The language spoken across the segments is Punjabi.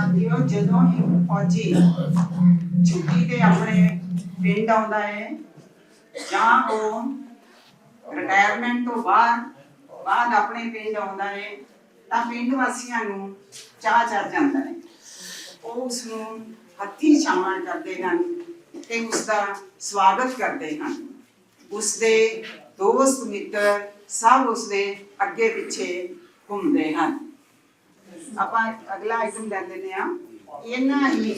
ਸਾਥੀਓ ਜਦੋਂ ਹੀ ਫੌਜੀ ਛੁੱਟੀ ਤੇ ਆਪਣੇ ਪਿੰਡ ਆਉਂਦਾ ਹੈ, ਜਾਂ ਉਹ ਰਿਟਾਇਰਮੈਂਟ ਤੋਂ ਬਾਅਦ ਬਾਅਦ ਆਪਣੇ ਪਿੰਡ ਆਉਂਦਾ ਹੈ, ਤਾਂ ਪਿੰਡ ਵਾਸੀਆਂ ਨੂੰ ਚਾਹ ਚੜ ਜਾਂਦਾ ਹੈ। ਉਹ ਉਸ ਨੂੰ ਹੱਥੀ ਛਾਵਾਂ ਕਰਦੇ ਹਨ ਤੇ ਉਸ ਦਾ ਸਵਾਗਤ ਕਰਦੇ ਹਨ। ਉਸ ਦੇ ਦੋਸਤ, ਮਿੱਤਰ ਸਭ ਉਸ ਦੇ ਅੱਗੇ ਪਿੱਛੇ ਘੁੰਮਦੇ ਹਨ। ਆਪਾਂ ਅਗਲਾ ਆਈਟਮ ਲੈ ਲੈਂਦੇ ਆ ਇਹਨਾਂ ਹੀ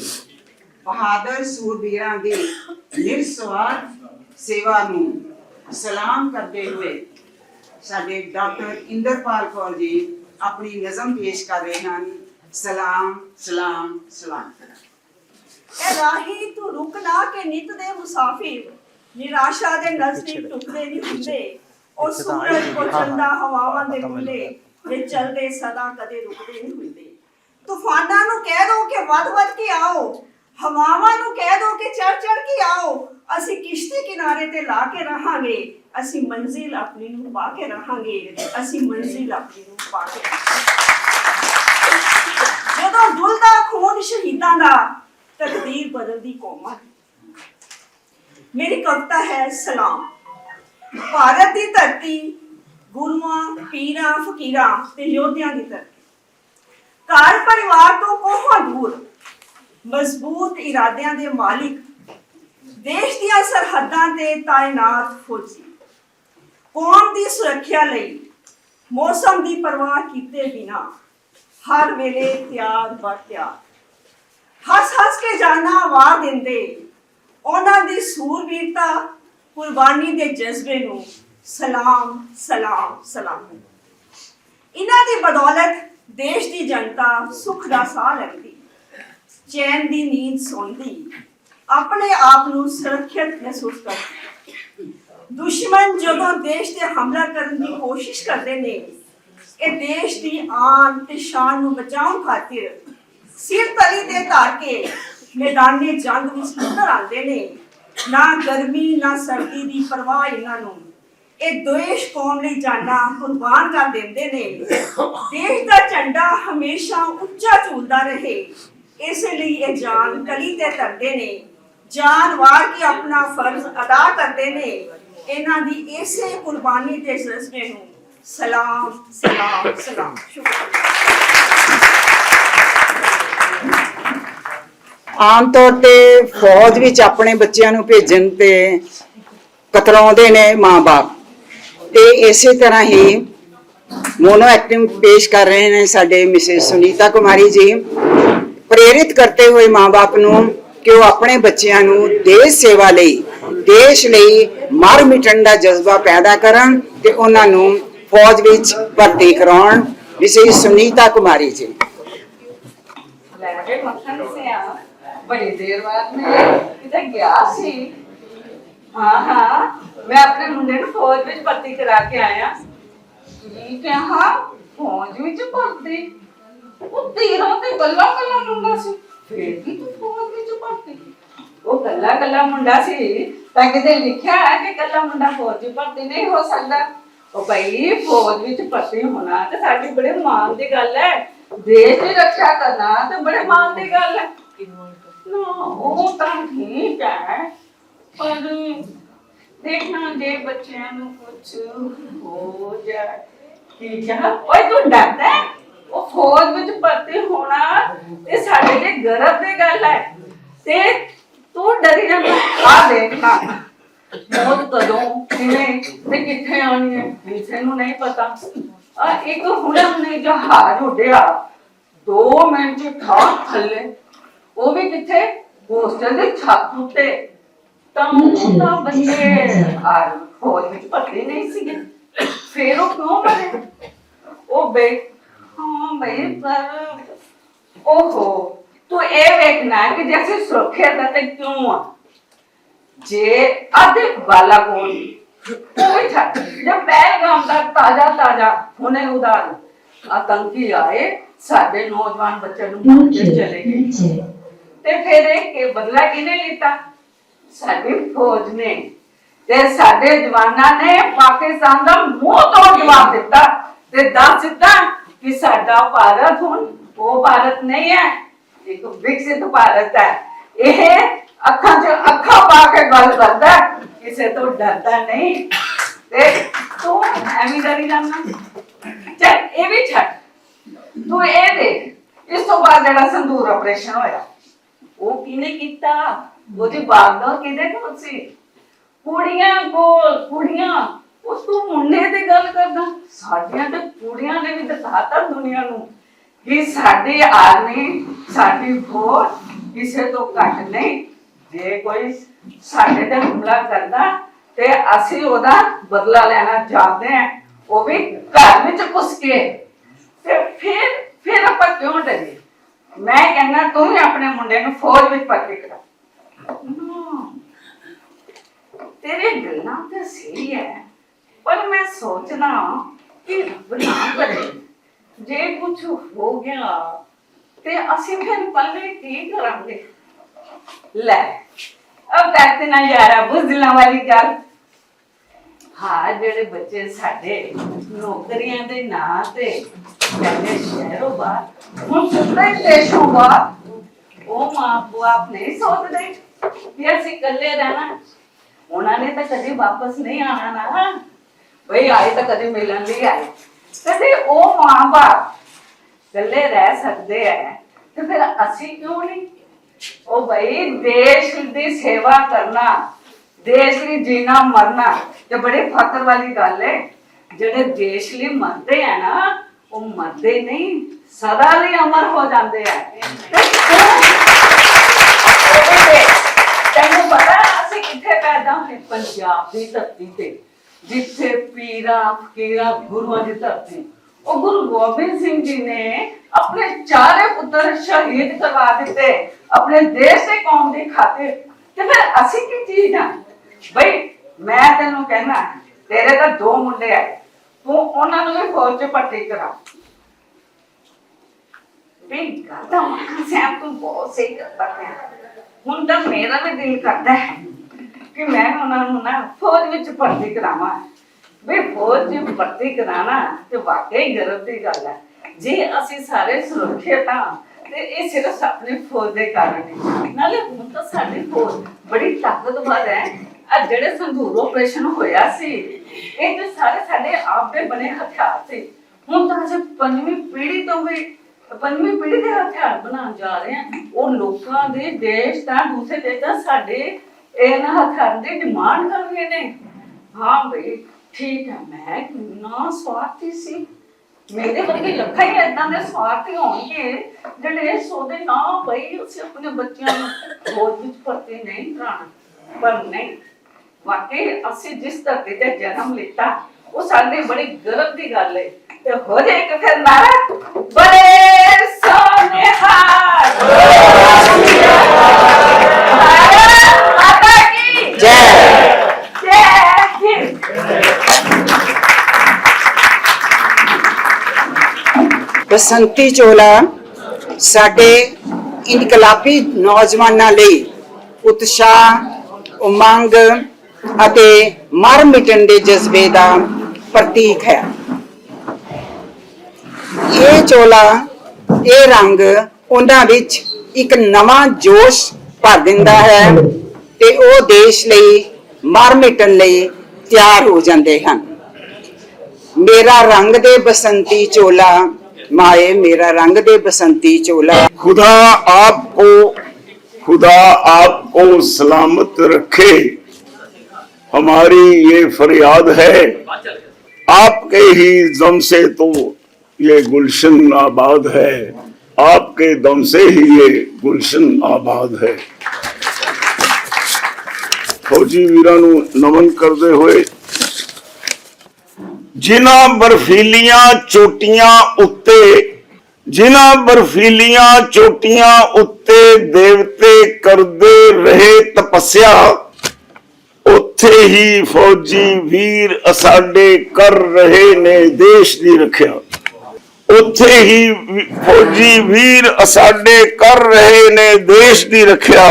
ਬਹਾਦਰ ਸੂਰਬੀਰਾਂ ਦੀ ਨਿਰਸਵਾਰਥ ਸੇਵਾ ਨੂੰ ਸਲਾਮ ਕਰਦੇ ਹੋਏ ਸਾਡੇ ਡਾਕਟਰ ਇੰਦਰਪਾਲ ਕੌਰ ਜੀ ਆਪਣੀ ਨਜ਼ਮ ਪੇਸ਼ ਕਰ ਰਹੇ ਹਨ। ਸਲਾਮ ਸਲਾਮ ਸਲਾਮ। ਇਹ ਰਾਹੀ ਤੂੰ ਰੁਕ ਨਾ ਕੇ ਨਿਤ ਦੇ ਮੁਸਾਫਿਰ ਨਿਰਾਸ਼ਾ ਦੇ ਨਜ਼ਦੀਕ ਟੁਕੜੇ ਨਹੀਂ ਹੁੰਦੇ। ਉਹ ਸੂਰਜ ਕੋ ਚੰਦਾ ਹਵਾਵਾਂ ਦੇ ਬੁੱਲੇ ਜੇ ਚਲਦੇ ਸਦਾ ਕਦੇ ਰੁਕਦੇ ਨਹੀਂ ਹੁੰਦੇ। ਤੂਫਾਨਾਂ ਨੂੰ ਕਹਿ ਦੋ ਕਿ ਵੱਧ ਵੱਧ ਕੇ ਆਓ, ਹਵਾਵਾਂ ਨੂੰ ਕਹਿ ਦੋ ਕਿ ਚੜ ਚੜ ਕੇ ਆਓ। ਅਸੀਂ ਕਿਸ਼ਤੀ ਕਿਨਾਰੇ ਤੇ ਲਾ ਕੇ ਰਹਾਂਗੇ, ਅਸੀਂ ਮੰਜ਼ਿਲ ਆਪਣੀ ਨੂੰ ਪਾ ਕੇ ਰਹਾਂਗੇ, ਅਸੀਂ ਮੰਜ਼ਿਲ ਆਪਣੀ ਨੂੰ ਪਾ ਕੇ ਜਦੋਂ ਦੁਲਦਾ ਖੂਨ ਸ਼ਹੀਦਾਂ ਦਾ, ਤਕਦੀਰ ਬਦਲਦੀ ਕੌਮਾਂ ਮੇਰੀ ਕਵਿਤਾ ਹੈ ਸਲਾਮ। ਭਾਰਤ ਦੀ ਧਰਤੀ ਗੁਰੂਆਂ, ਪੀਰਾਂ, ਫਕੀਰਾਂ ਤੇ ਯੋਧਿਆਂ ਦੀ ਧਰਤੀ। ਘਰ ਪਰਿਵਾਰ ਤੋਂ ਕੋਹਾਂ ਦੂਰ, ਮਜ਼ਬੂਤ ਇਰਾਦਿਆਂ ਦੇ ਮਾਲਿਕ, ਦੇਸ਼ ਦੀਆਂ ਸਰਹੱਦਾਂ ਤੇ ਤਾਇਨਾਤ ਫੌਜੀ। ਕੌਮ ਦੀ ਸੁਰੱਖਿਆ ਲਈ ਮੌਸਮ ਦੀ ਪਰਵਾਹ ਕੀਤੇ ਬਿਨਾ ਹਰ ਵੇਲੇ ਤਿਆਰ ਬਰ ਤਿਆਰ। ਹੱਸ ਹੱਸ ਕੇ ਜਾਨਾ ਵਾਰ ਦਿੰਦੇ, ਉਹਨਾਂ ਦੀ ਸੂਰਬੀਰਤਾ ਕੁਰਬਾਨੀ ਦੇ ਜਜ਼ਬੇ ਨੂੰ ਸਲਾਮ ਸਲਾਮ ਸਲਾਮ। ਇਹਨਾਂ ਦੀ ਬਦੌਲਤ ਦੇਸ਼ ਦੀ ਜਨਤਾ ਸੁੱਖ ਦਾ ਸਾਹ ਲੈਂਦੀ, ਚੈਨ ਦੀ ਨੀਂਦ ਸੌਂਦੀ, ਆਪਣੇ ਆਪ ਨੂੰ ਸੁਰੱਖਿਅਤ ਮਹਿਸੂਸ ਕਰਦੀ। ਦੁਸ਼ਮਣ ਜਦੋਂ ਦੇਸ਼ ਤੇ ਹਮਲਾ ਕਰਨ ਦੀ ਕੋਸ਼ਿਸ਼ ਕਰਦੇ ਨੇ, ਇਹ ਦੇਸ਼ ਦੀ ਆਨ ਤੇ ਸ਼ਾਨ ਨੂੰ ਬਚਾਉਣ ਖਾਤਰ ਸਿਰ ਤਲੀ ਤੇ ਧਾਰ ਕੇ ਮੈਦਾਨੇ ਜੰਗ ਵਿੱਚ ਉਤਰ ਆਉਂਦੇ ਨੇ। ਨਾ ਗਰਮੀ, ਨਾ ਸਰਦੀ ਦੀ ਪਰਵਾਹ ਇਹਨਾਂ ਨੂੰ। ਇਹ ਦੇਸ਼ ਕੌਮ ਲਈ ਜਾਨਾਂ ਕੁਰਬਾਨ ਕਰ ਦਿੰਦੇ ਨੇ। ਦੇਸ਼ ਦਾ ਝੰਡਾ ਹਮੇਸ਼ਾ ਉੱਚਾ ਝੂਲਦਾ ਰਹੇ। ਇਸੇ ਲਈ ਇਹ ਜਾਨ ਕਲੀ ਤੇ ਧਰਦੇ ਨੇ। ਜਾਨ ਵਾਰ ਕੇ ਆਪਣਾ ਫਰਜ਼ ਅਦਾ ਕਰਦੇ ਨੇ। ਇਹਨਾਂ ਦੀ ਇਸੇ ਕੁਰਬਾਨੀ ਦੇ ਜਜ਼ਬੇ ਨੂੰ ਸਲਾਮ ਸਲਾਮ ਸਲਾਮ। ਸ਼ੁਕਰੀਆ ਆਮ ਤੌਰ ਤੇ ਫੌਜ ਵਿੱਚ ਆਪਣੇ ਬੱਚਿਆਂ ਨੂੰ ਭੇਜਣ ਤੇ ਕਤਰਾਉਂਦੇ ਨੇ ਮਾਂ ਬਾਪ ਤੇ ਇਸੇ ਤਰ੍ਹਾਂ ਹੀ ਮੋਨੋ ਐਕਟਿੰਗ ਪੇਸ਼ ਕਰ ਰਹੇ ਨੇ ਸਾਡੇ ਮਿਸਿਸ ਸੁਨੀਤਾ ਕੁਮਾਰੀ ਜੀ। ਪ੍ਰੇਰਿਤ ਕਰਤੇ ਹੋਏ ਮਾਪੇ ਨੂੰ ਕਿ ਉਹ ਆਪਣੇ ਬੱਚਿਆਂ ਨੂੰ ਦੇਸ਼ ਸੇਵਾ ਲਈ, ਦੇਸ਼ ਲਈ ਮਰ ਮਿਟਣ ਦਾ ਜਜ਼ਬਾ ਪੈਦਾ ਕਰਨ ਤੇ ਉਹਨਾਂ ਨੂੰ ਫੌਜ ਵਿੱਚ ਭਰਤੀ ਕਰਾਉਣ। ਮਿਸਿਸ ਸੁਨੀਤਾ ਕੁਮਾਰੀ ਜੀ। ਬੜੀ ਦੇਰ ਬਾਅਦ ਮੈਂ ਕਿਤੇ ਗਿਆ ਸੀ। ਹਾਂ ਹਾਂ। ਮੈਂ ਆਪਣੇ ਮੁੰਡੇ ਨੂੰ ਫੌਜ ਵਿੱਚ ਭਰਤੀ ਕਰਾ ਕੇ ਆਇਆ। ਕੀ ਕਹਾ? ਫੌਜ ਵਿੱਚ ਭਰਤੀ? ਉਹ ਤੀਰਾਂ ਤੇ ਗੱਲਾਂ ਗੱਲਾਂ ਮੁੰਡਾ ਸੀ। ਫੇਰ ਵੀ ਤੂੰ ਫੌਜ ਵਿੱਚ ਭਰਤੀ? ਉਹ ਗੱਲਾਂ ਗੱਲਾਂ ਮੁੰਡਾ ਸੀ। ਤਾਂ ਕਿਤੇ ਲਿਖਿਆ ਹੈ ਕਿ ਗੱਲਾਂ ਮੁੰਡਾ ਫੌਜ ਵਿੱਚ ਭਰਤੀ ਨਹੀਂ ਹੋ ਸਕਦਾ। ਉਹ ਭਾਈ, ਫੌਜ ਵਿੱਚ ਭਰਤੀ ਹੋਣਾ ਤੇ ਸਾਡੀ ਬੜੇ ਮਾਣ ਦੀ ਗੱਲ ਹੈ। ਦੇਸ਼ ਦੀ ਰੱਖਿਆ ਕਰਨਾ ਤੇ ਬੜੇ ਮਾਣ ਦੀ ਗੱਲ ਹੈ। ਨਾ, ਉਹ ਤਾਂ ਠੀਕ ਹੈ। ਪਰ ਦੇਖਣਾ ਜੇ ਬੱਚਿਆਂ ਨੂੰ ਕੁਝ ਹੋ ਜਾਏ ਕੀ ਕਹਾ ਓਏ ਤੂੰ ਡਰਦਾ ਹੈ? ਉਹ ਫੌਜ ਵਿੱਚ ਭਰਤੀ ਹੋਣਾ ਤੇ ਸਾਡੇ ਲਈ ਗਰਵ ਦੀ ਗੱਲ ਹੈ। ਤੇ ਤੂੰ ਡਰੀ ਜਾਂਦਾ ਆ ਦੇਖਣਾ। ਮੌਤ ਕਦੋਂ ਕਿਵੇਂ ਤੇ ਕਿੱਥੇ ਆਉਣੀ ਹੈ? ਕਿਸੇ ਨੂੰ ਨਹੀਂ ਪਤਾ। ਆ ਇੱਕ ਹੁਣੇ ਹੁਣੇ ਜਹਾਜ਼ ਉੱਡਿਆ। ਦੋ ਮਿੰਟ ਠਾ ਥੱਲੇ। ਉਹ ਵੀ ਕਿੱਥੇ? ਹੋਸਟਲ ਦੇ ਛੱਤ ਉੱਤੇ। ਤਾਂ ਉਹ ਤਾਂ ਬੰਦੇ ਆ ਫੌਜ ਵਿੱਚ ਭਰਤੀ ਨਹੀਂ ਸੀਗੇ। ਫੇਰ ਉਹ ਕਿਉਂ ਮਰੇ ਉਹ ਬੇ ਹਾਂ ਬਈ ਪਰ ਓਹੋ ਤੂੰ ਇਹ ਵੇਖਣਾ ਕਿ ਜੈਸੇ ਸੁਰੱਖਿਆ ਦਾ ਤੇ ਕਿਉਂ ਆ? ਜੇ ਆਦੇ ਵਾਲਾ ਕੋਲ ਉਹ ਵੀ ਛੱਡ ਜਦ ਪਹਿਲਗਾਮ ਦਾ ਤਾਜ਼ਾ ਤਾਜ਼ਾ ਹੁਣੇ ਆਤੰਕੀ ਆਏ ਸਾਡੇ ਨੌਜਵਾਨ ਬੱਚੇ ਨੂੰ ਮਾਰ ਕੇ ਚਲੇ ਗਏ। ਤੇ ਫਿਰ ਇਹ ਕਿ ਬਦਲਾ ਕਿਹਨੇ ਲਿੱਤਾ? ਸਾਡੀ ਫੌਜ ਨੇ ਤੇ ਸਾਡੇ ਜਵਾਨਾਂ ਨੇ ਪਾਕਿਸਤਾਨ ਦਾ ਮੂੰਹ ਤੋੜ ਜਵਾਬ ਦਿੱਤਾ ਤੇ ਦੱਸ ਦਿੱਤਾ ਕਿ ਸਾਡਾ ਭਾਰਤ ਹੁਣ ਉਹ ਭਾਰਤ ਨਹੀਂ ਹੈ ਇੱਕ ਵਿਕਸਿਤ ਭਾਰਤ ਹੈ ਇਹ ਅੱਖਾਂ 'ਚ ਅੱਖਾਂ ਪਾ ਕੇ ਗੱਲ ਕਰਦਾ ਹੈ, ਕਿਸੇ ਤੋਂ ਡਰਦਾ ਨਹੀਂ ਤੇ ਤੂੰ ਐਵੇਂ ਡਰੀ ਜਾਂਦਾ ਚੱਲ ਇਹ ਵੀ ਛੱਡ ਤੂੰ ਇਹ ਦੇਖ ਇਸ ਤੋਂ ਬਾਅਦ ਜਿਹੜਾ ਸੰਦੂਰ ਆਪਰੇਸ਼ਨ ਹੋਇਆ ਉਹ ਕਿਹਨੇ ਕੀਤਾ ਉਹਦੀ ਬਾਗਡੋਰ ਕਿਹਦੇ ਕੋਲ ਸੀ? ਕੁੜੀਆਂ ਕੋਲ, ਕੁੜੀਆਂ। ਉਸ ਤੋਂ ਮੁੰਡੇ ਦੀ ਗੱਲ ਕਰਦਾ। ਸਾਡੀਆਂ ਤੇ ਕੁੜੀਆਂ ਨੇ ਵੀ ਦਿਖਾਤਾ ਦੁਨੀਆ ਨੂੰ ਕਿ ਸਾਡੀ ਆਰਮੀ ਸਾਡੀ ਫੌਜ ਕਿਸੇ ਤੋਂ ਘੱਟ ਨਹੀਂ। ਜੇ ਕੋਈ ਸਾਡੇ ਤੇ ਹਮਲਾ ਕਰਦਾ ਤੇ ਅਸੀਂ ਉਹਦਾ ਬਦਲਾ ਲੈਣਾ ਚਾਹਦੇ ਹਾਂ, ਉਹ ਵੀ ਘਰ ਵਿੱਚ ਘੁਸ ਕੇ। ਤੇ ਫਿਰ ਫਿਰ ਆਪਾਂ ਕਿਉਂ ਡਰੀਏ? ਮੈਂ ਕਹਿੰਦਾ, ਤੂੰ ਵੀ ਆਪਣੇ ਮੁੰਡੇ ਨੂੰ ਫੌਜ ਵਿੱਚ ਭਰਤੀ ਕਰਾ। ਨਾ। ਤੇਰੇ ਗੱਲਾਂ ਤਾਂ ਸਹੀ ਹੈ ਪਰ ਮੈਂ ਸੋਚਦਾ ਕਿ ਰੱਬ ਨਾ ਕਰੇ। ਜੇ ਕੁਝ ਹੋ ਗਿਆ ਤੇ ਅਸੀਂ ਫਿਰ ਪੱਲੇ ਕੀ ਕਰਾਂਗੇ? ਲੈ, ਅਬ ਤੱਕ ਨਾ ਯਾਰਾ, ਬੁਝਲਾਂ ਵਾਲੀ ਗੱਲ। ਹਾਂ, ਜਿਹੜੇ ਬੱਚੇ ਸਾਡੇ ਨੌਕਰੀਆਂ ਦੇ ਨਾਂ ਤੇ ਕਹਿੰਦੇ ਸ਼ਹਿਰੋਂ ਬਾਹਰ, ਹੁਣ ਸੁਣਦਾ ਹੀ ਦੇਸ਼ੋਂ ਬਾਹਰ, ਉਹ ਮਾਂ ਬਾਪ ਨਹੀਂ ਸੋਚਦੇ। ਕਿ ਅਸੀਂ ਇਕੱਲੇ ਰਹਿਣਾ। ਉਹਨਾਂ ਨੇ ਤਾਂ ਕਦੇ ਵਾਪਸ ਨਹੀਂ ਆਣਾ ਨਾ। ਬਈ ਆਏ ਤਾਂ ਕਦੇ ਮਿਲਣ ਲਈ ਆਏ। ਕਦੇ ਉਹ ਮਾਂ ਬਾਪ ਇਕੱਲੇ ਰਹਿ ਸਕਦੇ ਐ। ਤੇ ਫਿਰ ਅਸੀਂ ਕਿਉਂ ਨਹੀਂ? ਉਹ ਬਈ ਦੇਸ਼ ਦੀ ਸੇਵਾ ਕਰਨਾ, ਦੇਸ਼ ਲਈ ਜੀਣਾ ਮਰਨਾ ਤੇ ਬੜੇ ਫਖਰ ਵਾਲੀ ਗੱਲ ਹੈ ਜਿਹੜੇ ਦੇਸ਼ ਲਈ ਮਰਦੇ ਆ ਨਾ, ਉਹ ਮਰਦੇ ਨਹੀਂ, ਸਦਾ ਲਈ ਅਮਰ ਹੋ ਜਾਂਦੇ ਆ ਤੈਨੂੰ ਪਤਾ ਅਸੀਂ ਕਿੱਥੇ ਪੈਦਾ ਹੋਏ ਪੰਜਾਬ ਦੀ ਧਰਤੀ ਤੇ ਜਿੱਥੇ ਪੀਰਾਂ ਫਕੀਰਾਂ ਗੁਰੂਆਂ ਦੀ ਧਰਤੀ ਉਹ ਗੁਰੂ ਗੋਬਿੰਦ ਸਿੰਘ ਜੀ ਨੇ ਆਪਣੇ ਚਾਰੇ ਪੁੱਤਰ ਸ਼ਹੀਦ ਕਰਵਾ ਦਿੱਤੇ ਆਪਣੇ ਦੇਸ਼ ਤੇ ਕੌਮ ਦੀ ਖਾਤਰ ਤੇ ਫਿਰ ਅਸੀਂ ਕੀ ਚੀਜ਼ ਆ ਬਈ ਮੈਂ ਤੈਨੂੰ ਕਹਿਣਾ ਤੇਰੇ ਤਾਂ ਦੋ ਮੁੰਡੇ ਆ ਤੂੰ ਉਹਨਾਂ ਨੂੰ ਵੀ ਫੌਜ ਚ ਭਰਤੀ ਕਰਾ ਵੀ ਗਾਦਾ ਮਾਂ ਸੈਮ ਤੂੰ ਬਹੁਤ ਸਹੀ ਕਰਦਾ ਹੈ ਹੁਣ ਤਾਂ ਮੇਰਾ ਵੀ ਦਿਲ ਕਰਦਾ ਹੈ ਕਿ ਮੈਂ ਉਹਨਾਂ ਨੂੰ ਨਾ ਫੌਜ ਵਿੱਚ ਭਰਤੀ ਕਰਾਵਾਂ। ਵੀ ਫੌਜ ਵਿੱਚ ਭਰਤੀ ਕਰਾਣਾ ਤੇ ਵਾਕਈ ਗਰਵ ਦੀ ਗੱਲ ਹੈ। ਜੇ ਅਸੀਂ ਸਾਰੇ ਸੁਰੱਖਿਅਤ ਹਾਂ ਤੇ ਇਹ ਸਿਰਫ ਆਪਣੀ ਫੌਜ ਦੇ ਕਾਰਨ ਹੀ ਨਾਲੇ ਹੁਣ ਤਾਂ ਸਾਡੀ ਫੌਜ ਬੜੀ ਤਾਕਤਵਰ ਹੈ। ਆ ਜਿਹੜੇ ਸੰਧੂਰ ਆਪਰੇਸ਼ਨ ਹੋਇਆ ਸੀ, ਇਹ ਤੇ ਸਾਰੇ ਸਾਡੇ ਆਪ ਦੇ ਬਣੇ ਹਥਿਆਰ ਸੀ। ਹੁਣ ਤਾਂ ਅਸੀਂ ਪੰਜਵੀਂ ਪੀੜ੍ਹੀ ਤੋਂ ਵੀ ਪੰਜਵੀਂ ਪੀੜ੍ਹੀ ਦੇ ਹਥਿਆਰ ਬਣਾਉਣ ਜਾ ਰਹੇ ਹਾਂ। ਉਹ ਲੋਕਾਂ ਦੇ ਦੇਸ਼ ਦਾ ਦੂਸਰੇ ਦੇਸ਼ ਸਾਡੇ ਇਹਨਾਂ ਹਥਿਆਰਾਂ ਦੀ ਡਿਮਾਂਡ ਕਰ ਰਹੇ ਨੇ। ਹਾਂ ਬਈ, ਠੀਕ ਹੈ, ਮੈਂ ਕਿੰਨਾ ਸਵਾਰਥੀ ਸੀ। ਮੇਰੇ ਵਰਗੇ ਲੱਖਾਂ ਹੀ ਏਦਾਂ ਦੇ ਸਵਾਰਥੀ ਹੋਣਗੇ, ਜਿਹੜੇ ਇਹ ਨਾ ਬਈ ਅਸੀਂ ਆਪਣੇ ਬੱਚਿਆਂ ਨੂੰ ਫੌਜ ਵਿੱਚ ਭਰਤੀ ਨਹੀਂ ਕਰਾਉਣਾ। ਪਰ ਨਹੀਂ, ਵਾਕਈ ਅਸੀਂ ਜਿਸ ਧਰਤੀ ਤੇ ਜਨਮ ਲਿੱਤਾ, ਉਹ ਸਾਡੇ ਬੜੀ ਗਰਵ ਦੀ ਗੱਲ ਹੈ ਤੇ ਹੋ ਜਾਏ ਇੱਕ ਫਿਰ ਨਾਰਾ ਬਸੰਤੀ ਚੋਲਾ ਸਾਡੇ ਇਨਕਲਾਬੀ ਨੌਜਵਾਨਾਂ ਲਈ ਉਤਸ਼ਾਹ, ਉਮੰਗ ਅਤੇ ਮਰ ਮਿਟਣ ਦੇ ਜਜ਼ਬੇ ਦਾ ਪ੍ਰਤੀਕ ਹੈ। ਇਹ ਚੋਲਾ, ਇਹ ਰੰਗ ਉਹਨਾਂ ਵਿੱਚ ਇੱਕ ਨਵਾਂ ਜੋਸ਼ ਭਰ ਦਿੰਦਾ ਹੈ ਤੇ ਉਹ ਦੇਸ਼ ਲਈ ਮਰ ਮਿਟਣ ਲਈ ਤਿਆਰ ਹੋ ਜਾਂਦੇ ਹਨ। ਮੇਰਾ ਰੰਗ ਦੇ ਬਸੰਤੀ ਚੋਲਾ माए मेरा रंग दे बसंती चोला खुदा आपको खुदा आपको सलामत रखे हमारी ये फरियाद है आपके ही दम से तो ये गुलशन आबाद है आपके दम से ही ये ਗੁਲਸ਼ਨ ਆਬਾਦ ਹੈ ਫੌਜੀ ਵੀਰਾਂ ਨੂੰ ਨਮਨ ਕਰਦੇ ਹੋਏ ਜਿਨ੍ਹਾਂ ਬਰਫੀਲੀਆਂ ਚੋਟੀਆਂ ਉੱਤੇ, ਜਿਨ੍ਹਾਂ ਬਰਫੀਲੀਆਂ ਚੋਟੀਆਂ ਉੱਤੇ ਦੇਵਤੇ ਕਰਦੇ ਰਹੇ ਤਪੱਸਿਆ, ਉੱਥੇ ਹੀ ਫੌਜੀ ਵੀਰ ਸਾਡੇ ਕਰ ਰਹੇ ਨੇ ਦੇਸ਼ ਦੀ ਰੱਖਿਆ। ਉੱਥੇ ਹੀ ਫੌਜੀ ਵੀਰ ਸਾਡੇ ਕਰ ਰਹੇ ਨੇ ਦੇਸ਼ ਦੀ ਰੱਖਿਆ।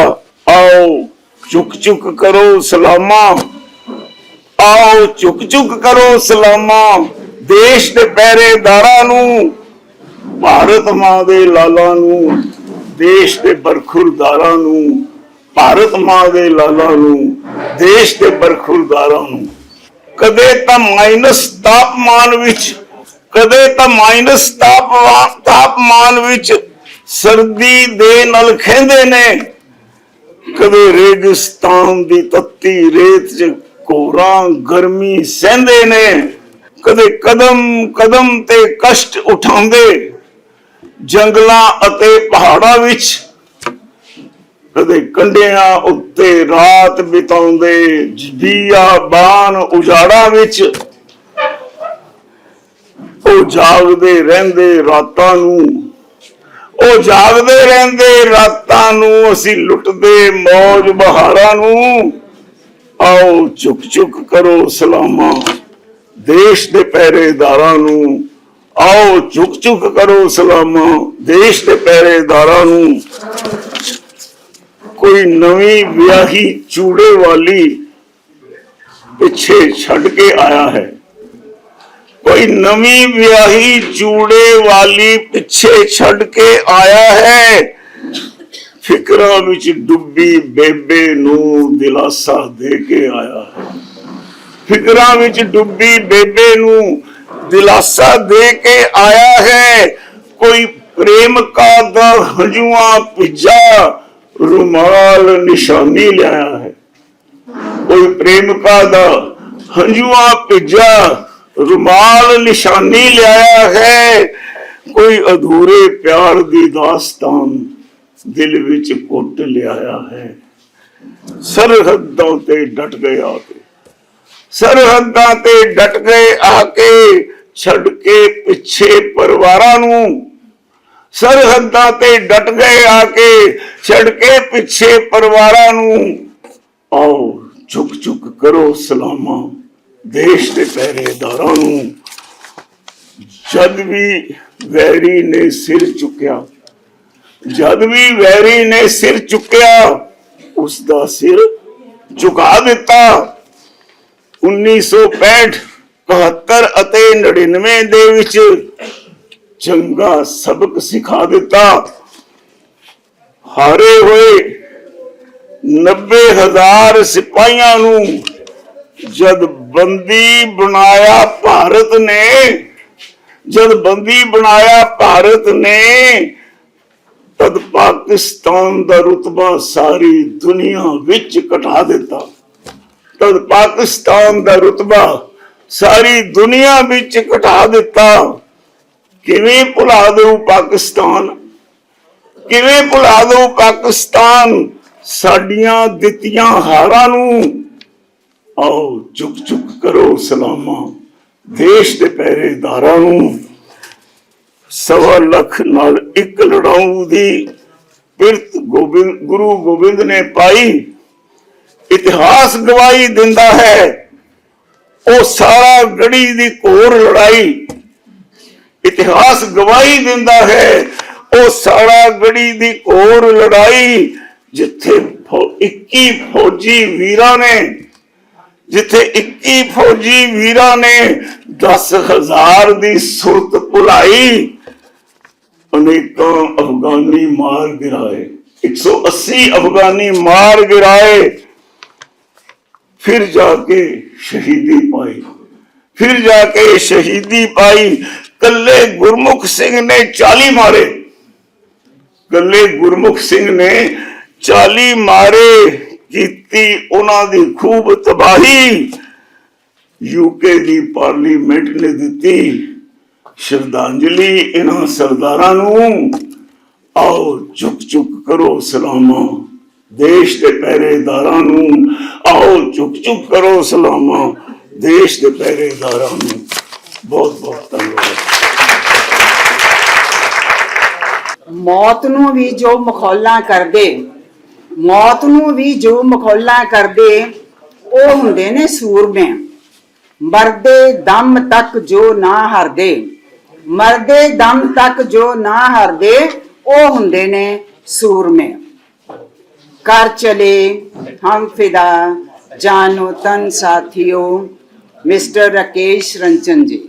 ਆਓ ਚੁੱਕ ਚੁੱਕ ਕਰੋ ਸਲਾਮਾਂ। ਆਓ ਝੁਕ ਝੁਕ ਕਰੋ ਸਲਾਮਾਂ। ਦੇਸ਼ ਦੇ ਪਹਿਰੇਦਾਰਾਂ ਨੂੰ, ਭਾਰਤ ਮਾਂ ਦੇ ਲਾਲਾਂ ਨੂੰ, ਦੇਸ਼ ਦੇ ਬਰਖੁਰਦਾਰਾਂ ਨੂੰ, ਭਾਰਤ ਮਾਂ ਦੇ ਲਾਲਾਂ ਨੂੰ, ਦੇਸ਼ ਦੇ ਬਰਖੁਰਦਾਰਾਂ ਨੂੰ। ਕਦੇ ਤਾਂ ਮਾਈਨਸ ਤਾਪਮਾਨ ਵਿੱਚ, ਕਦੇ ਤਾਂ ਮਾਈਨਸ ਤਾਪਮਾਨ ਤਾਪਮਾਨ ਵਿੱਚ ਸਰਦੀ ਦੇ ਨਾਲ ਖੇਂਦੇ ਨੇ। ਕਦੇ ਰੇਗਿਸਤਾਨ ਦੀ ਤੱਤੀ ਰੇਤ 'ਚ ਕੋਰਾਂ ਗਰਮੀ ਸਹਿੰਦੇ ਨੇ ਕਦੇ ਕਦਮ ਕਦਮ ਤੇ ਕਸ਼ਟ ਉਠਾਉਂਦੇ ਜੰਗਲਾਂ ਅਤੇ ਪਹਾੜਾਂ ਵਿੱਚ ਕਦੇ ਕੰਡਿਆਂ ਉੱਤੇ ਰਾਤ ਬਿਤਾਉਂਦੇ ਜੀਆ ਬਾਨ ਉਜਾੜਾਂ ਵਿੱਚ ਉਹ ਜਾਗਦੇ ਰਹਿੰਦੇ ਰਾਤਾਂ ਨੂੰ ਉਹ ਜਾਗਦੇ ਰਹਿੰਦੇ ਰਾਤਾਂ ਨੂੰ ਅਸੀਂ ਲੁੱਟਦੇ ਮੌਜ ਬਹਾਰਾਂ ਨੂੰ ਆਓ ਚੁੱਕ ਚੁੱਕ ਕਰੋ ਸਲਾਮਾਂ। ਦੇਸ਼ ਦੇ ਪਹਿਰੇਦਾਰਾਂ ਨੂੰ ਆਓ ਚੁੱਕ ਚੁੱਕ ਕਰੋ ਸਲਾਮਾਂ। ਦੇਸ਼ ਦੇ ਪਹਿਰੇਦਾਰਾਂ ਨੂੰ ਕੋਈ ਨਵੀਂ ਵਿਆਹੀ ਚੂੜੇ ਵਾਲੀ ਪਿੱਛੇ ਛੱਡ ਕੇ ਆਇਆ ਹੈ। ਕੋਈ ਨਵੀਂ ਵਿਆਹੀ ਚੂੜੇ ਵਾਲੀ ਪਿੱਛੇ ਛੱਡ ਕੇ ਆਇਆ ਹੈ। ਫਿਕਰਾਂ ਵਿੱਚ ਡੁੱਬੀ ਬੇਬੇ ਨੂੰ ਦਿਲਾਸਾ ਦੇ ਕੇ ਆਇਆ। ਹੈ ਫਿਕਰਾਂ ਵਿੱਚ ਡੁੱਬੀ ਬੇਬੇ ਨੂੰ ਦਿਲਾਸਾ ਦੇ ਕੇ ਆਇਆ ਹੈ। ਕੋਈ ਪ੍ਰੇਮਕਾ ਦਾ ਹੰਝੂਆਂ ਭਿੱਜਾ ਰੁਮਾਲ ਨਿਸ਼ਾਨੀ ਲਿਆਇਆ ਹੈ। ਕੋਈ ਪ੍ਰੇਮਕਾ ਦਾ ਹੰਝੂਆਂ ਭਿੱਜਾ ਰੁਮਾਲ ਨਿਸ਼ਾਨੀ ਲਿਆਇਆ ਹੈ। ਕੋਈ ਅਧੂਰੇ ਪਿਆਰ ਦੀ ਦਾਸਤਾਨ ਦਿਲ ਵਿੱਚ ਕੁੱਟ ਲਿਆਇਆ ਹੈ। ਸਰਹੱਦਾਂ ਤੇ ਡਟ ਗਿਆ ਤੇ ਸਰਹੱਦਾਂ ਤੇ ਡਟ ਗਏ ਆ ਕੇ ਛੱਡ ਕੇ ਪਿੱਛੇ ਪਰਿਵਾਰਾਂ ਨੂੰ। ਸਰਹੱਦਾਂ ਤੇ ਡਟ ਗਏ ਆ ਕੇ ਛੱਡ ਕੇ ਪਿੱਛੇ ਪਰਿਵਾਰਾਂ ਨੂੰ। ਆਓ ਚੁੱਕ ਚੁੱਕ ਕਰੋ ਸਲਾਮਾਂ ਦੇਸ਼ ਦੇ ਪਹਿਰੇਦਾਰਾਂ ਨੂੰ। ਜਦ ਵੀ ਵੈਰੀ ਨੇ ਸਿਰ ਚੁੱਕਿਆ ਜਦ ਵੀ ਵੈਰੀ ਨੇ ਸਿਰ ਚੁੱਕਿਆ ਉਸ ਦਾ ਸਿਰ ਝੁਕਾ ਦਿੱਤਾ। 1965 71 ਅਤੇ 99 ਦੇ ਵਿੱਚ ਚੰਗਾ ਸਬਕ ਸਿਖਾ ਦਿੱਤਾ। ਹਾਰੇ ਹੋਏ 90000 ਸਿਪਾਹੀਆਂ ਨੂੰ ਜਦ ਬੰਦੀ ਬਣਾਇਆ ਭਾਰਤ ਨੇ, ਜਦ ਬੰਦੀ ਬਣਾਇਆ ਭਾਰਤ ਨੇ ਤਦ ਪਾਕਿਸਤਾਨ ਦਾ ਰੁਤਬਾ ਸਾਰੀ ਦੁਨੀਆ ਵਿੱਚ ਘਟਾ ਦਿੱਤਾ, ਤਦ ਪਾਕਿਸਤਾਨ ਦਾ ਰੁਤਬਾ ਸਾਰੀ ਦੁਨੀਆ ਵਿੱਚ ਘਟਾ ਦਿੱਤਾ। ਕਿਵੇਂ ਭੁਲਾ ਦਊ ਪਾਕਿਸਤਾਨ? ਕਿਵੇਂ ਭੁਲਾ ਦਊ ਪਾਕਿਸਤਾਨ? ਸਾਡੀਆਂ ਦਿੱਤੀਆਂ ਹਾਰਾਂ ਨੂੰ ਆਓ ਚੁੱਕ ਚੁੱਕ ਕਰੋ ਸਲਾਮਾਂ ਦੇਸ਼ ਦੇ ਪਹਿਰੇਦਾਰਾਂ ਨੂੰ। ਸਵਾ ਲੱਖ ਨਾਲ ਇੱਕ ਲੜਾਊ ਦੀ ਪਿਰਤ ਗੋਬਿੰਦ ਗੁਰੂ ਗੋਬਿੰਦ ਨੇ ਪਾਈ। ਇਤਿਹਾਸ ਗਵਾਹੀ ਦਿੰਦਾ ਹੈ। ਉਹ ਸਾਰਾ ਗੜੀ ਦੀ ਘੋਰ ਲੜਾਈ। ਇਤਿਹਾਸ ਗਵਾਹੀ ਦਿੰਦਾ ਹੈ। ਉਹ ਸਾਰਾ ਗੜੀ ਦੀ ਘੋਰ ਲੜਾਈ ਜਿੱਥੇ ਫੌ- 21 ਫੌਜੀ ਵੀਰਾਂ ਨੇ, ਜਿੱਥੇ 21 ਫੌਜੀ ਵੀਰਾਂ ਨੇ 10000 ਦੀ ਸੁਰਤ ਭੁਲਾਈ। ਅਨੇਕਾਂ ਅਫਗਾਨੀ ਮਾਰ ਗਿਰਾਏ 180 ਅਫਗਾਨੀ ਮਾਰ ਗਿਰਾਏ, ਫਿਰ ਜਾ ਕੇ ਸ਼ਹੀਦੀ ਪਾਈ। ਫਿਰ ਜਾ ਕੇ ਸ਼ਹੀਦੀ ਪਾਈ, ਕੱਲੇ ਗੁਰਮੁਖ ਸਿੰਘ ਨੇ 40 ਮਾਰੇ। ਕੱਲੇ ਗੁਰਮੁਖ ਸਿੰਘ ਨੇ 40 ਮਾਰੇ, ਕੀਤੀ ਉਹਨਾਂ ਦੀ ਖੂਬ ਤਬਾਹੀ। ਯੂਕੇ ਦੀ ਪਾਰਲੀਮੈਂਟ ਨੇ ਦਿੱਤੀ। ਸ਼ਰਧਾਂਜਲੀ ਇਹਨਾਂ ਸਰਦਾਰਾਂ ਨੂੰ। ਆਓ ਚੁੱਕ ਚੁੱਕ ਕਰੋ ਸਲਾਮਾਂ ਦੇਸ਼ ਦੇ ਪਹਿਰੇਦਾਰਾਂ ਨੂੰ। ਆਓ ਚੁੱਕ ਚੁੱਕ ਕਰੋ ਸਲਾਮਾਂ ਦੇਸ਼ ਦੇ ਪਹਿਰੇਦਾਰਾਂ ਨੂੰ। ਬਹੁਤ ਬਹੁਤ ਧੰਨਵਾਦ। ਮੌਤ ਨੂੰ ਵੀ ਜੋ ਮਖੌਲਾਂ ਕਰਦੇ, ਮੌਤ ਨੂੰ ਵੀ ਜੋ ਮਖੌਲਾਂ ਕਰਦੇ, ਉਹ ਹੁੰਦੇ ਨੇ ਸੂਰਮੇ। ਮਰਦੇ ਦਮ ਤੱਕ ਜੋ ਨਾ ਹਰਦੇ। ਮਰਦੇ ਦਮ ਤੱਕ ਜੋ ਨਾ ਹਰਦੇ ਉਹ ਹੁੰਦੇ ਨੇ ਸੂਰਮੇ ਕਰ ਚਲੇ ਹਮ ਫਿਦਾ ਜਾਨੋ ਤਨ ਸਾਥੀਓ ਮਿਸਟਰ ਰਾਕੇਸ਼ ਰੰਜਨ ਜੀ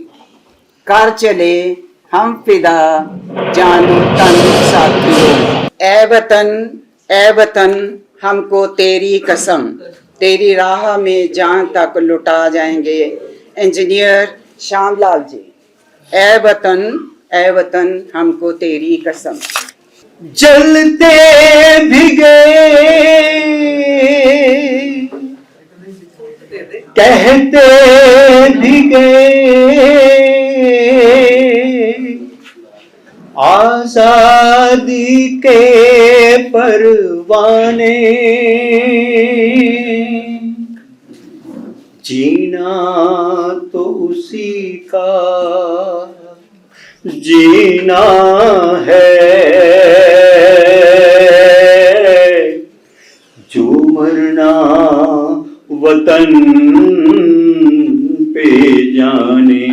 ਕਰ ਚਲੇ ਹਮ ਫਿਦਾ ਜਾਨੋ ਤਨ ਸਾਥੀਓ ਐ ऐ वतन ऐ वतन हमको तेरी कसम तेरी राह में जान तक लुटा जाएंगे इंजीनियर श्यामलाल जी ऐ वतन ऐ वतन हमको तेरी कसम। जलते भी गए कहते भी गए आज़ादी के परवाने। जीना तो उसी का जीना है। जो मरना वतन पे जाने।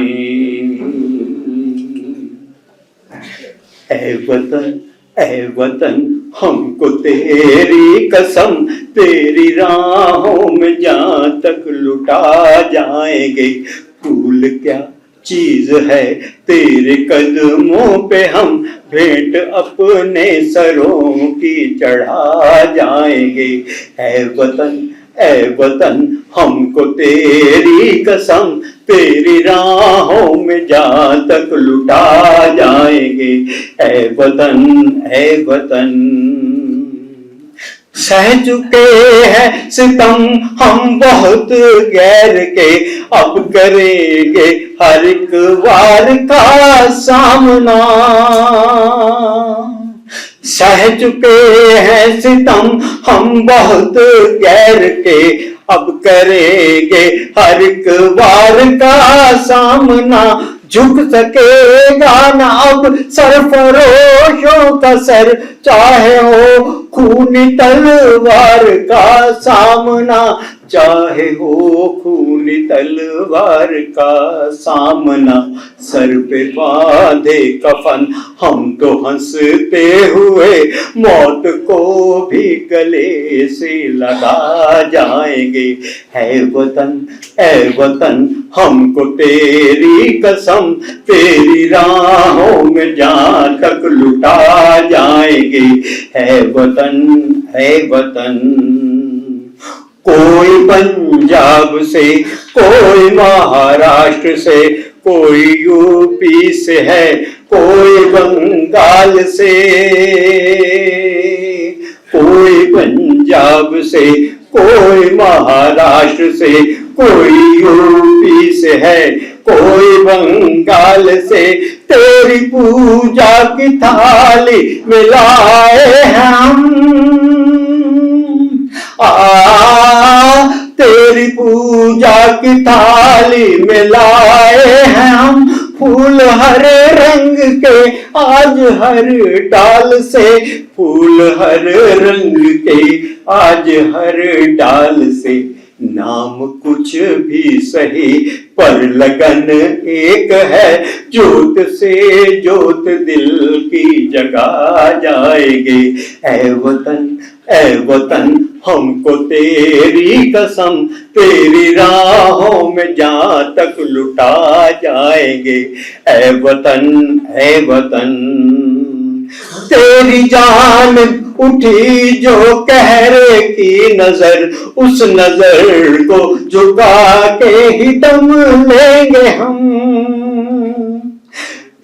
ऐ वतन ऐ वतन, हमको तेरी कसम, तेरी राहों में जहाँ तक लुटा जाएँगे, फूल क्या चीज़ है तेरे कदमों पे हम भेंट अपने सरों की चढ़ा जाएँगे। ऐ वतन ऐ वतन, हमको तेरी कसम, तेरी राहों में जहाँ तक लुटा जाएँगे। ऐ वतन ऐ वतन। सह चुके हैं सितम हम बहुत गैर के अब करेंगे हर एक वार का सामना सह चुके हैं सितम हम बहुत गैर के अब करेंगे हर एक वार का सामना झुक सकेगा ना अब सरफरोशों का सर चाहे हो खूनी तलवार का सामना चाहे हो खूनी तलवार का सामना सर पे बांधे कफन हम तो हंसते हुए मौत को भी गले से लगा जाएंगे है वतन है वतन हमको तेरी कसम तेरी राहों में जहाँ तक लुटा जाएँगे। है वतन है वतन। कोई पंजाब से, कोई महाराष्ट्र से, कोई यूपी से है, कोई बंगाल से। कोई पंजाब से, कोई महाराष्ट्र से, कोई यूपी से है कोई बंगाल से तेरी पूजा की थाली मिलाए हम आ तेरी पूजा की थाली में लाए हैं हम फूल हरे रंग के आज हर डाल से फूल हर रंग के आज हर डाल से नाम कुछ भी सही, पर लगन एक है जोत से जोत दिल की जगा जाएगी। ऐ वतन ऐ वतन, हमको तेरी कसम, तेरी राहों में जहाँ तक लुटा जाएँगे। ऐ वतन ऐ वतन। तेरी जान उठी जो कहरे की नजर उस नजर को झुका के ही दम लेंगे हम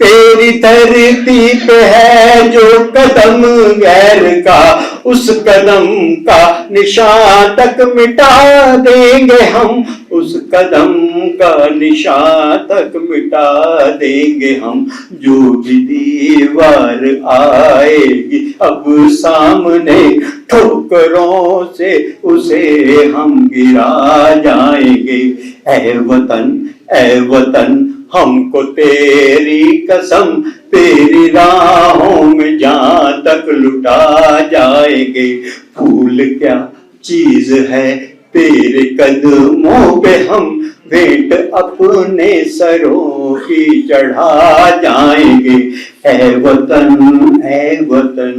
तेरी धरती पे है जो कदम गैर का उस कदम का निशान तक मिटा देंगे हम। उस कदम का निशान तक मिटा देंगे हम। जो भी दीवार आएगी, अब सामने ठोकरों से उसे हम गिरा जाएँगे। ऐ वतन ऐ वतन हमको तेरी कसम, तेरी राहों में जहाँ तक लुटा जाएँगे। फूल क्या चीज़ है तेरे कदमों पे हम भेंट अपने सरों की चढ़ा जाएँगे। ऐ वतन ऐ वतन।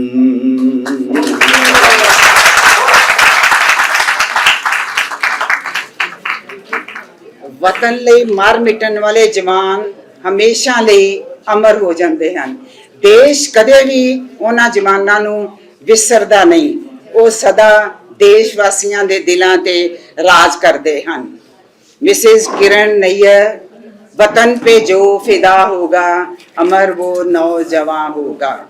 ਵਤਨ ਲਈ ਮਰ ਮਿਟਣ ਵਾਲੇ ਜਵਾਨ ਹਮੇਸ਼ਾ ਲਈ ਅਮਰ ਹੋ ਜਾਂਦੇ ਹਨ। ਦੇਸ਼ ਕਦੇ ਵੀ ਉਹਨਾਂ ਜਵਾਨਾਂ ਨੂੰ ਵਿਸਰਦਾ ਨਹੀਂ। ਉਹ ਸਦਾ ਦੇਸ਼ ਵਾਸੀਆਂ ਦੇ ਦਿਲਾਂ ਤੇ ਰਾਜ ਕਰਦੇ ਹਨ। ਮਿਸਿਸ ਕਿਰਨ ਨਈਅਰ, ਵਤਨ ਪੇ ਜੋ ਫਿਦਾ ਹੋਗਾ ਅਮਰ ਉਹ ਨੌਜਵਾਨ ਹੋਗਾ